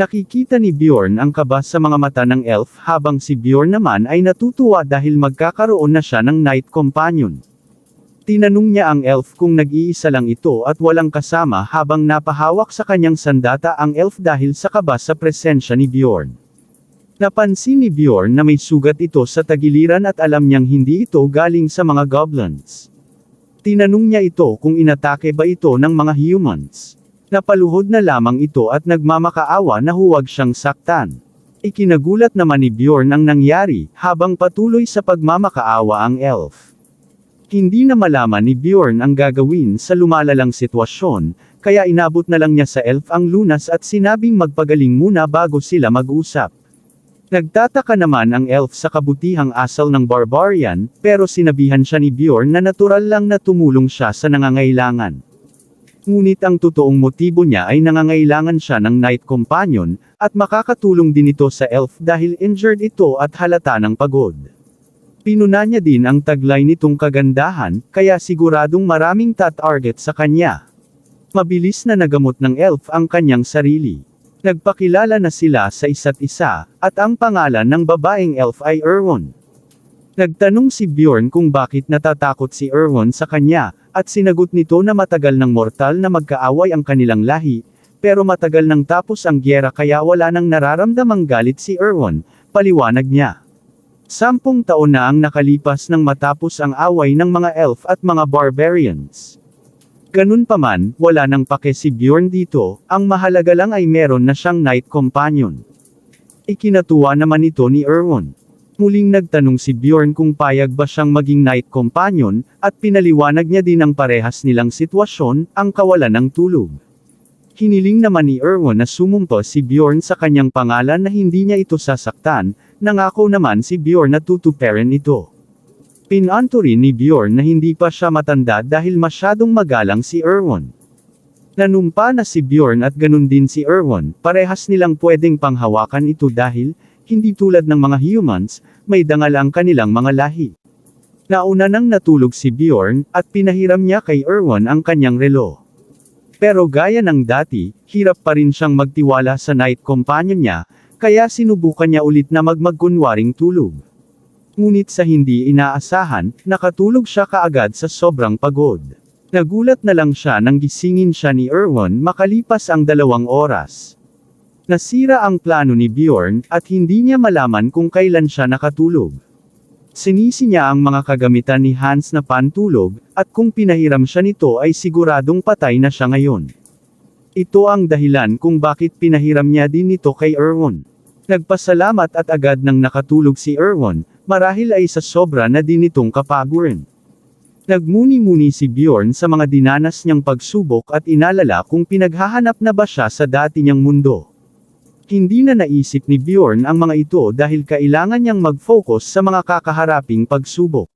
Nakikita ni Bjorn ang kaba sa mga mata ng elf habang si Bjorn naman ay natutuwa dahil magkakaroon na siya ng night companion. Tinanong niya ang elf kung nag-iisa lang ito at walang kasama habang napahawak sa kanyang sandata ang elf dahil sa kaba sa presensya ni Bjorn. Napansin ni Bjorn na may sugat ito sa tagiliran at alam niyang hindi ito galing sa mga goblins. Tinanong niya ito kung inatake ba ito ng mga humans. Napaluhod na lamang ito at nagmamakaawa na huwag siyang saktan. Ikinagulat naman ni Bjorn ang nangyari, habang patuloy sa pagmamakaawa ang elf. Hindi na malaman ni Bjorn ang gagawin sa lumalalang sitwasyon, kaya inabot na lang niya sa elf ang lunas at sinabing magpagaling muna bago sila mag-usap. Nagtataka naman ang elf sa kabutihang asal ng barbarian, pero sinabihan siya ni Bjorn na natural lang na tumulong siya sa nangangailangan. Ngunit ang totoong motibo niya ay nangangailangan siya ng Knight Companion, at makakatulong din ito sa elf dahil injured ito at halata ng pagod. Pinuna niya din ang taglay nitong kagandahan, kaya siguradong maraming tat-target sa kanya. Mabilis na nagamot ng elf ang kanyang sarili. Nagpakilala na sila sa isa't isa, at ang pangalan ng babaeng elf ay Erwin. Nagtanong si Bjorn kung bakit natatakot si Erwin sa kanya, at sinagot nito na matagal ng mortal na magkaaway ang kanilang lahi, pero matagal nang tapos ang gyera kaya wala nang nararamdamang galit si Erwin, paliwanag niya. Sampung taon na ang nakalipas nang matapos ang away ng mga elf at mga barbarians. Ganun pa man, wala nang pake si Bjorn dito, ang mahalaga lang ay meron na siyang night companion. Ikinatuwa naman ito ni Erwin. Muling nagtanong si Bjorn kung payag ba siyang maging night companion, at pinaliwanag niya din ang parehas nilang sitwasyon, ang kawalan ng tulog. Hiniling naman ni Erwin na sumumpa si Bjorn sa kanyang pangalan na hindi niya ito sasaktan, nangako naman si Bjorn na tutuperin ito. Pinanto rin ni Bjorn na hindi pa siya matanda dahil masyadong magalang si Erwin. Nanumpa na si Bjorn at ganun din si Erwin, parehas nilang pwedeng panghawakan ito dahil, hindi tulad ng mga humans, may dangal ang kanilang mga lahi. Nauna nang natulog si Bjorn, at pinahiram niya kay Erwin ang kanyang relo. Pero gaya ng dati, hirap pa rin siyang magtiwala sa night companion niya, kaya sinubukan niya ulit na magmagkunwaring tulog. Ngunit sa hindi inaasahan, nakatulog siya kaagad sa sobrang pagod. Nagulat na lang siya nang gisingin siya ni Erwin makalipas ang dalawang oras. Nasira ang plano ni Bjorn, at hindi niya malaman kung kailan siya nakatulog. Sinisi niya ang mga kagamitan ni Hans na pantulog, at kung pinahiram siya nito ay siguradong patay na siya ngayon. Ito ang dahilan kung bakit pinahiram niya din ito kay Erwin. Nagpasalamat at agad nang nakatulog si Erwin, marahil ay sa sobra na din itong kapaguran. Nagmuni-muni si Bjorn sa mga dinanas niyang pagsubok at inalala kung pinaghahanap na ba siya sa dati niyang mundo. Hindi na naisip ni Bjorn ang mga ito dahil kailangan niyang mag-focus sa mga kakaharaping pagsubok.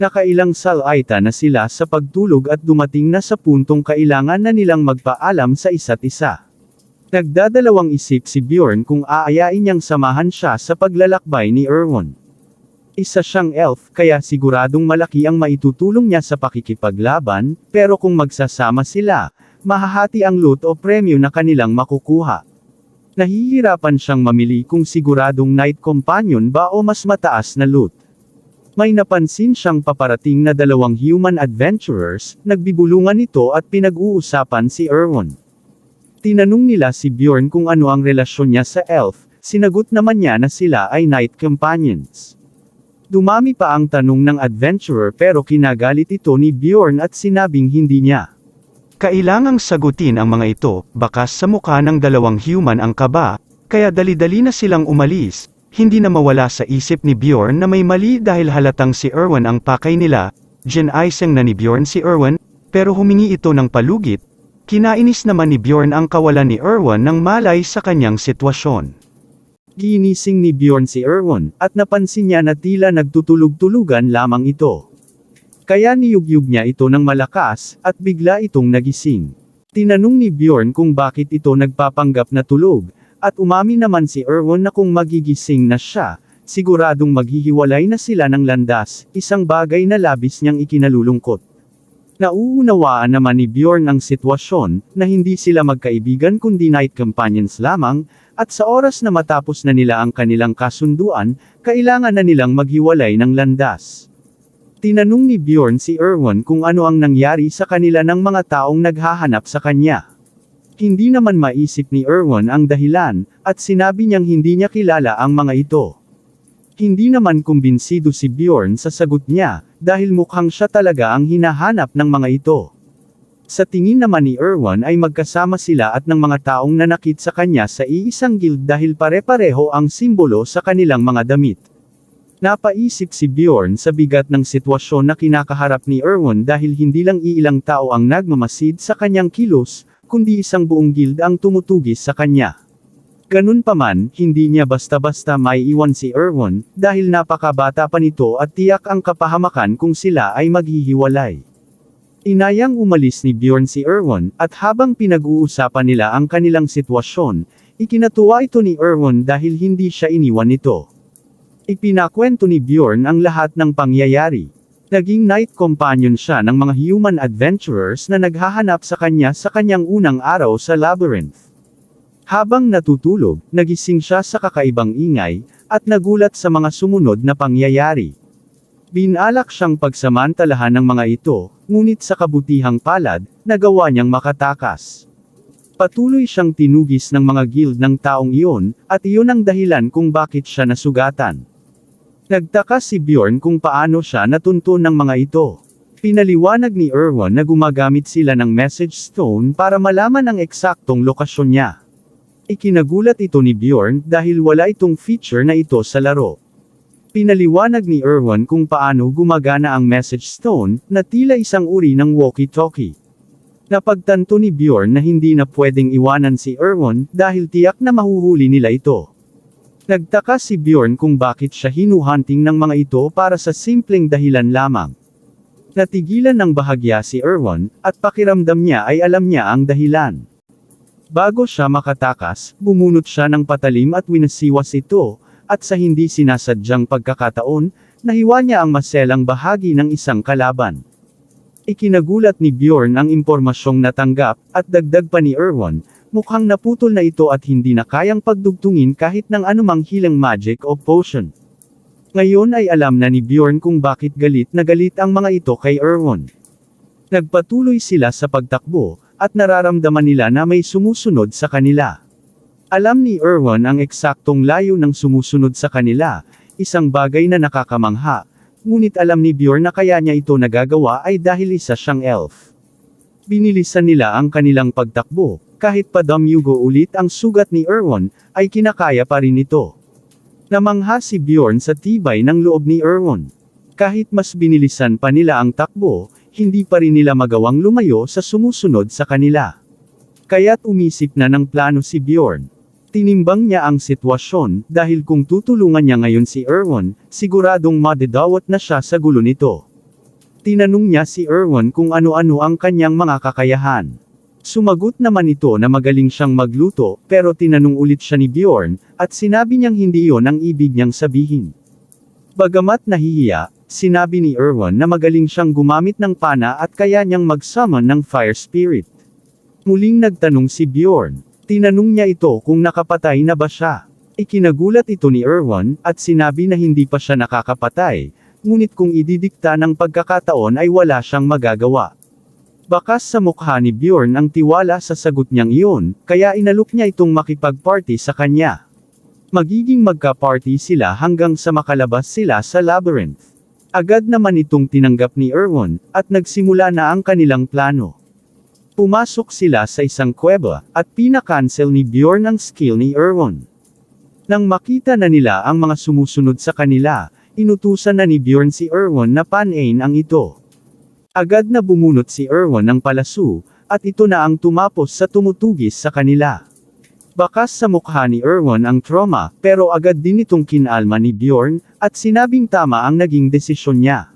Nakailang salaita na sila sa pagtulog at dumating na sa puntong kailangan na nilang magpaalam sa isa't isa. Nagdadalawang isip si Bjorn kung aayain niyang samahan siya sa paglalakbay ni Erwin. Isa siyang elf, kaya siguradong malaki ang maitutulong niya sa pakikipaglaban, pero kung magsasama sila, mahahati ang loot o premyo na kanilang makukuha. Nahihirapan siyang mamili kung siguradong night companion ba o mas mataas na loot. May napansin siyang paparating na dalawang human adventurers, nagbibulungan ito at pinag-uusapan si Erwin. Tinanong nila si Bjorn kung ano ang relasyon niya sa elf, sinagot naman niya na sila ay night companions. Dumami pa ang tanong ng adventurer pero kinagalit ito ni Bjorn at sinabing hindi niya. Kailangang sagutin ang mga ito, bakas sa mukha ng dalawang human ang kaba, kaya dali-dali na silang umalis, hindi na mawala sa isip ni Bjorn na may mali dahil halatang si Erwin ang pakay nila, Jen-Iseng na ni Bjorn si Erwin, pero humingi ito ng palugit, kinainis naman ni Bjorn ang kawalan ni Erwin ng malay sa kanyang sitwasyon. Ginising ni Bjorn si Erwin, at napansin niya na tila nagtutulog-tulugan lamang ito. Kaya niyugyug niya ito ng malakas, at bigla itong nagising. Tinanong ni Bjorn kung bakit ito nagpapanggap na tulog, at umami naman si Erwin na kung magigising na siya, siguradong maghihiwalay na sila ng landas, isang bagay na labis niyang ikinalulungkot. Nauunawaan naman ni Bjorn ang sitwasyon, na hindi sila magkaibigan kundi night companions lamang, at sa oras na matapos na nila ang kanilang kasunduan, kailangan na nilang maghiwalay ng landas. Tinanong ni Bjorn si Erwin kung ano ang nangyari sa kanila ng mga taong naghahanap sa kanya. Hindi naman maisip ni Erwin ang dahilan, at sinabi niyang hindi niya kilala ang mga ito. Hindi naman kumbinsido si Bjorn sa sagot niya, dahil mukhang siya talaga ang hinahanap ng mga ito. Sa tingin naman ni Erwan ay magkasama sila at ng mga taong nanakit sa kanya sa iisang guild dahil pare-pareho ang simbolo sa kanilang mga damit. Napaisip si Bjorn sa bigat ng sitwasyon na kinakaharap ni Erwin dahil hindi lang iilang tao ang nagmamasid sa kanyang kilos, kundi isang buong guild ang tumutugis sa kanya. Ganun pa man, hindi niya basta-basta may iwan si Erwin, dahil napakabata pa nito at tiyak ang kapahamakan kung sila ay maghihiwalay. Inayang umalis ni Bjorn si Erwin, at habang pinag-uusapan nila ang kanilang sitwasyon, ikinatuwa ito ni Erwin dahil hindi siya iniwan nito. Ipinakwento ni Bjorn ang lahat ng pangyayari. Naging night companion siya ng mga human adventurers na naghahanap sa kanya sa kanyang unang araw sa labyrinth. Habang natutulog, nagising siya sa kakaibang ingay, at nagulat sa mga sumunod na pangyayari. Binalak siyang pagsamantalahan ng mga ito, ngunit sa kabutihang palad, nagawa niyang makatakas. Patuloy siyang tinugis ng mga guild ng taong iyon, at iyon ang dahilan kung bakit siya nasugatan. Nagtaka si Bjorn kung paano siya natuntun ng mga ito. Pinaliwanag ni Erwan na gumagamit sila ng message stone para malaman ang eksaktong lokasyon niya. Ikinagulat ito ni Bjorn dahil wala itong feature na ito sa laro. Pinaliwanag ni Erwan kung paano gumagana ang message stone, na tila isang uri ng walkie-talkie. Napagtanto ni Bjorn na hindi na pwedeng iwanan si Erwan dahil tiyak na mahuhuli nila ito. Nagtaka si Bjorn kung bakit siya hinuhunting ng mga ito para sa simpleng dahilan lamang. Natigilan ng bahagya si Erwan, at pakiramdam niya ay alam niya ang dahilan. Bago siya makatakas, bumunot siya ng patalim at winasiwas ito, at sa hindi sinasadyang pagkakataon, nahiwa niya ang maselang bahagi ng isang kalaban. Ikinagulat ni Bjorn ang impormasyong natanggap, at dagdag pa ni Erwan, mukhang naputol na ito at hindi na kayang pagdugtungin kahit ng anumang hilang magic o potion. Ngayon ay alam na ni Bjorn kung bakit galit na galit ang mga ito kay Erwin. Nagpatuloy sila sa pagtakbo, at nararamdaman nila na may sumusunod sa kanila. Alam ni Erwin ang eksaktong layo ng sumusunod sa kanila, isang bagay na nakakamangha, ngunit alam ni Bjorn na kaya niya ito nagagawa ay dahil isa siyang elf. Binilisan nila ang kanilang pagtakbo, kahit pa damyugo ulit ang sugat ni Erwin, ay kinakaya pa rin ito. Namangha si Bjorn sa tibay ng loob ni Erwin. Kahit mas binilisan pa nila ang takbo, hindi pa rin nila magawang lumayo sa sumusunod sa kanila. Kaya't umisip na ng plano si Bjorn. Tinimbang niya ang sitwasyon, dahil kung tutulungan niya ngayon si Erwin, siguradong madedawat na siya sa gulo nito. Tinanong niya si Erwin kung ano-ano ang kanyang mga kakayahan. Sumagot naman ito na magaling siyang magluto, pero tinanong ulit siya ni Bjorn, at sinabi niyang hindi iyon ang ibig niyang sabihin. Bagamat nahihiya, sinabi ni Erwan na magaling siyang gumamit ng pana at kaya niyang mag-summon ng fire spirit. Muling nagtanong si Bjorn. Tinanong niya ito kung nakapatay na ba siya. Ikinagulat ito ni Erwan, at sinabi na hindi pa siya nakakapatay, ngunit kung ididikta ng pagkakataon ay wala siyang magagawa. Bakas sa mukha ni Bjorn ang tiwala sa sagot niyang iyon, kaya inalok niya itong makipag-party sa kanya. Magiging magka-party sila hanggang sa makalabas sila sa labyrinth. Agad naman itong tinanggap ni Erwin, at nagsimula na ang kanilang plano. Pumasok sila sa isang kuweba, at pinakancel ni Bjorn ang skill ni Erwin. Nang makita na nila ang mga sumusunod sa kanila, inutusan na ni Bjorn si Erwin na panain ang ito. Agad na bumunot si Erwan ng palasu, at ito na ang tumapos sa tumutugis sa kanila. Bakas sa mukha ni Erwan ang trauma, pero agad din itong kinalma ni Bjorn, at sinabing tama ang naging desisyon niya.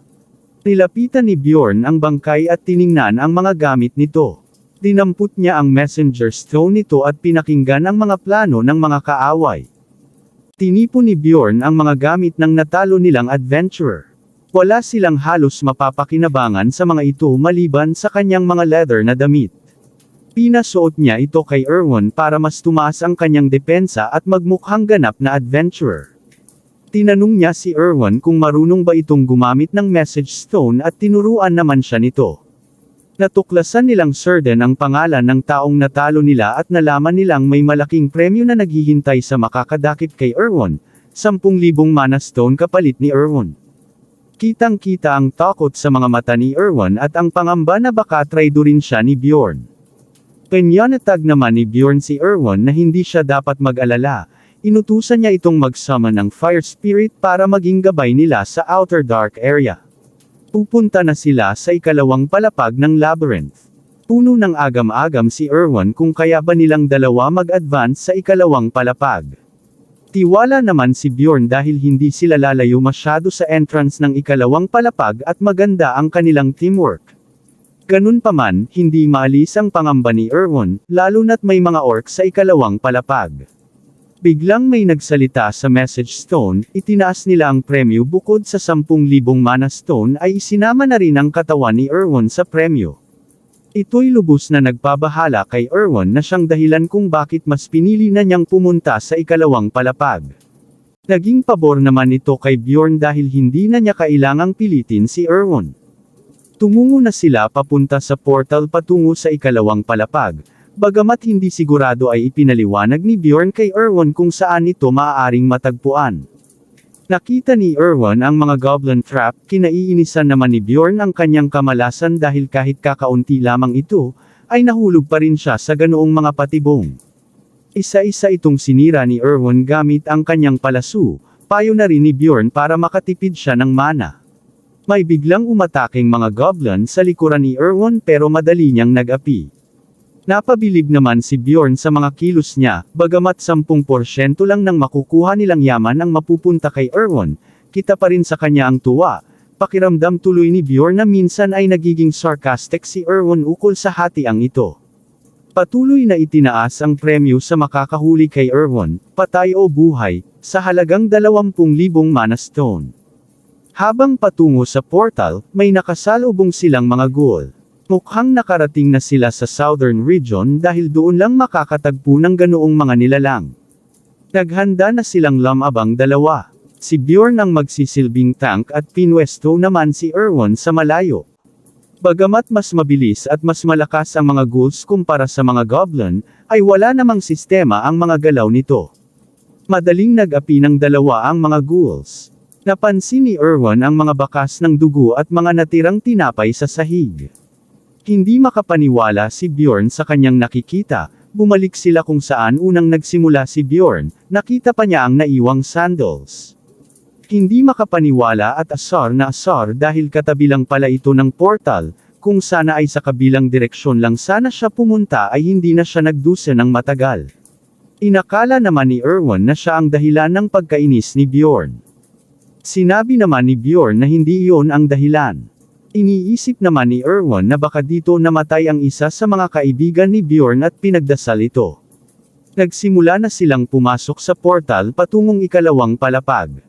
Nilapitan ni Bjorn ang bangkay at tiningnan ang mga gamit nito. Dinampot niya ang messenger stone nito at pinakinggan ang mga plano ng mga kaaway. Tinipon ni Bjorn ang mga gamit ng natalo nilang adventurer. Wala silang halos mapapakinabangan sa mga ito maliban sa kanyang mga leather na damit. Pinasuot niya ito kay Erwin para mas tumaas ang kanyang depensa at magmukhang ganap na adventurer. Tinanong niya si Erwin kung marunong ba itong gumamit ng message stone at tinuruan naman siya nito. Natuklasan nilang Surden ang pangalan ng taong natalo nila at nalaman nilang may malaking premyo na naghihintay sa makakadakip kay Erwin, 10,000 mana stone kapalit ni Erwin. Kitang-kita ang takot sa mga mata ni Erwin at ang pangamba na baka traidorin siya ni Bjorn. Penyanatag naman ni Bjorn si Erwin na hindi siya dapat mag-alala, inutusan niya itong mag-summon ng Fire Spirit para maging gabay nila sa Outer Dark Area. Pupunta na sila sa ikalawang palapag ng labyrinth. Puno ng agam-agam si Erwin kung kaya ba nilang dalawa mag-advance sa ikalawang palapag. Tiwala naman si Bjorn dahil hindi sila lalayo masyado sa entrance ng ikalawang palapag at maganda ang kanilang teamwork. Ganun pa man, hindi maalis ang pangamba ni Erwin, lalo na't may mga orc sa ikalawang palapag. Biglang may nagsalita sa message stone, itinaas nila ang premyo bukod sa 10,000 mana stone ay isinama na rin ang katawan ni Erwin sa premyo. Ito'y lubos na nagpabahala kay Erwin na siyang dahilan kung bakit mas pinili na niyang pumunta sa ikalawang palapag. Naging pabor naman ito kay Bjorn dahil hindi na niya kailangang pilitin si Erwin. Tumungo na sila papunta sa portal patungo sa ikalawang palapag, bagamat hindi sigurado ay ipinaliwanag ni Bjorn kay Erwin kung saan ito maaaring matagpuan. Nakita ni Erwin ang mga goblin trap, kinaiinisan naman ni Bjorn ang kanyang kamalasan dahil kahit kakaunti lamang ito, ay nahulog pa rin siya sa ganoong mga patibong. Isa-isa itong sinira ni Erwin gamit ang kanyang palasu, payo na rin ni Bjorn para makatipid siya ng mana. May biglang umataking mga goblin sa likuran ni Erwin pero madali niyang nag-api. Napabilib naman si Bjorn sa mga kilos niya, bagamat 10% lang ng makukuha nilang yaman ang mapupunta kay Erwin, kita pa rin sa kanya ang tuwa. Pakiramdam tuloy ni Bjorn na minsan ay nagiging sarcastic si Erwin ukol sa hatiang ito. Patuloy na itinaas ang premyo sa makakahuli kay Erwin, patay o buhay, sa halagang 20,000 mana stone. Habang patungo sa portal, may nakasalubong silang mga ghoul. Mukhang nakarating na sila sa southern region dahil doon lang makakatagpo ng ganoong mga nilalang. Naghanda na silang lamabang dalawa. Si Bjorn ang magsisilbing tank at pinwesto naman si Erwin sa malayo. Bagamat mas mabilis at mas malakas ang mga ghouls kumpara sa mga goblin, ay wala namang sistema ang mga galaw nito. Madaling nag-api ng dalawa ang mga ghouls. Napansin ni Erwin ang mga bakas ng dugo at mga natirang tinapay sa sahig. Hindi makapaniwala si Bjorn sa kanyang nakikita, bumalik sila kung saan unang nagsimula si Bjorn, nakita pa niya ang naiwang sandals. Hindi makapaniwala at asar na asar dahil katabilang pala ito ng portal, kung sana ay sa kabilang direksyon lang sana siya pumunta ay hindi na siya nagdusa ng matagal. Inakala naman ni Erwin na siya ang dahilan ng pagkainis ni Bjorn. Sinabi naman ni Bjorn na hindi iyon ang dahilan. Iniisip naman ni Erwin na baka dito namatay ang isa sa mga kaibigan ni Bjorn at pinagdasal ito. Nagsimula na silang pumasok sa portal patungong ikalawang palapag.